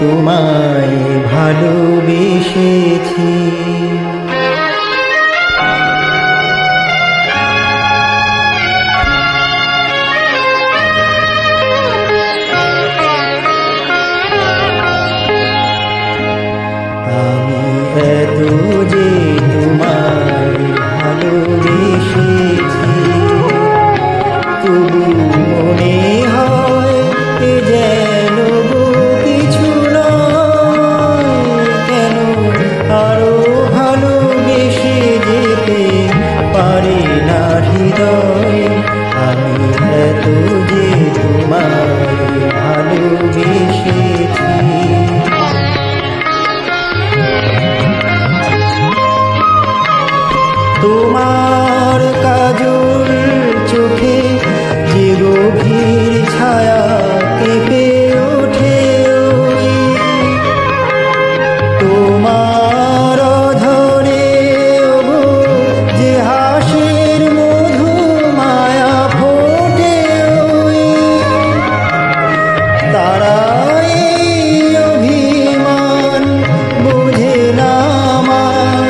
তোমায় ভালোবেসেছি। তোমার কাজল চোখে যে গভীর ছায়া কেঁপে ওঠে তোমার ধরে যে হাসির মধু মায়া ফোটে তারা অভিমান বুঝে না আমার,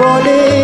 বলে